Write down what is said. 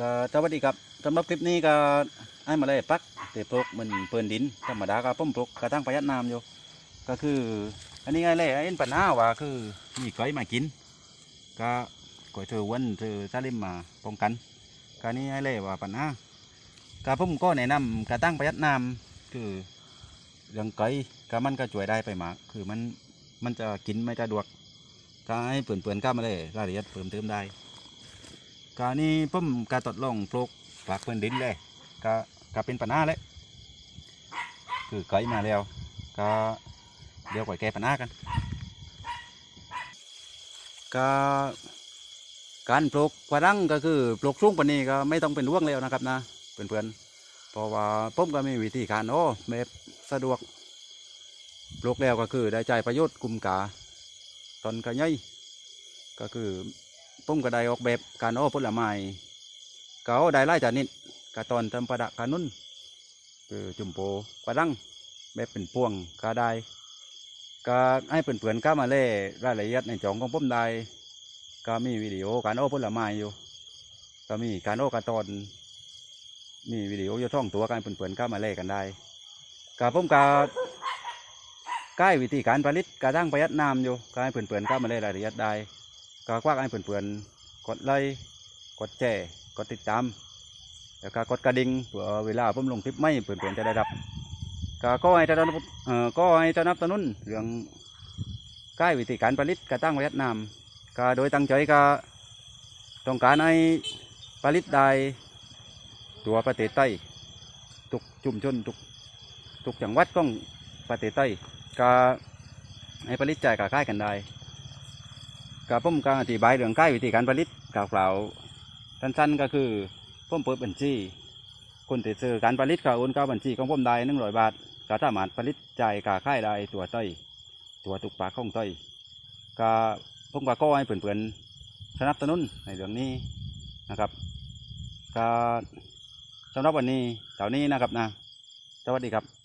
ก็สวัสดีครับสำหรับคลิปนี้ก็ให้มาเลยปักเตะปลูกมันเปินดินธรรมดาก็ผมปลูกกระทั่งประหยัดน้ำอยู่ ก็คือ อันนี้ไงเลยไอ้ปัญหาว่าคือมีก้อยมากิน ก็ก้อยเธอวันเธอซาลิมมาป้องกันก็นี่ไอ้เลยว่าปัญหาก็ผมก็แนะนำกระตั้งประหยัดน้ำคือเรื่องก้อยก็มันก็ช่วยได้ไปมากคือมันมันจะกินไม่สะดวกก็ให้เปื่อนๆก้ามาเลยรายละเอียดเพิ่มเติมได้ กานี้ผมกาตดลองปลูกฝากเพื่อนดินเลยก็ก็เป็นปัญหาเลยคือไกลมาแล้ว ก็เดี๋ยวก่อยแก้ปัญหากัน ก็การปลูกกระดังก็คือปลูกสูงปานี้ก็ไม่ต้องเป็นร่วงแล้วนะครับนะเพื่อนๆเพราะว่าผมก็มีวิธีการโอ้แบบสะดวกปลูกแล้วก็คือได้ใจประโยชน์กลุ่มกาตอนก็ย่อยก็คือ ผมก็ได้ออกแบบการอ้อผลไม้ก็เอาได้หลายชนิดกระตอนทำประดักกานุ่นคือจุ่มโปกระดังแบบเป็นพวงก็ได้ก็ให้เพื่อนๆก็มาเล่รายละเอียดในจองของผมได้ก็มีวิดีโอการอ้อผลไม้อยู่ ก็มีการอ้อกระตอนมีวิดีโออยู่ท่องตัวกันเพื่อนๆก็มาเล่กันได้ก็ผมก็ใกล้วิธีการผลิตกระทั่งประหยัดน้ำอยู่ก็ให้เพื่อนๆก็มาเล่รายละเอียดได้ ก็ควักให้เพื่อนๆกดไลค์กดแชร์กดติดตาม แล้วก็กดกระดิ่งเพื่อเวลาผมลงคลิปใหม่เพื่อนๆจะได้รับก็ก็ให้สนับเอ่อก็ให้สนับสนุนเรื่องใกล้วิธีการผลิตกระตั้งประหยัดน้ำก็โดยตั้งใจก็ต้องการให้ผลิตได้ตัวประเทศไทยทุกชุมชนทุกทุกจังหวัดของประเทศไทยก็ให้ผลิตใจกับค่ายกันได้ กับผมก็อธิบายเรื่องใกล้วิธีการผลิตกล่าวๆสั้นๆก็คือผมเปิดบัญชีคนที่ซื้อการผลิตก็โอนเข้าบัญชีของผมได้หนึ่งร้อยบาทก็สามารถผลิตจ่ายกาค่ายได้ตัวต้อยตัวตุกปากของต้อยก็ผมก็ขอให้เพื่อนๆสนับสนุนในเรื่องนี้นะครับก็สำหรับวันนี้เท่านี้นะครับนะสวัสดีครับ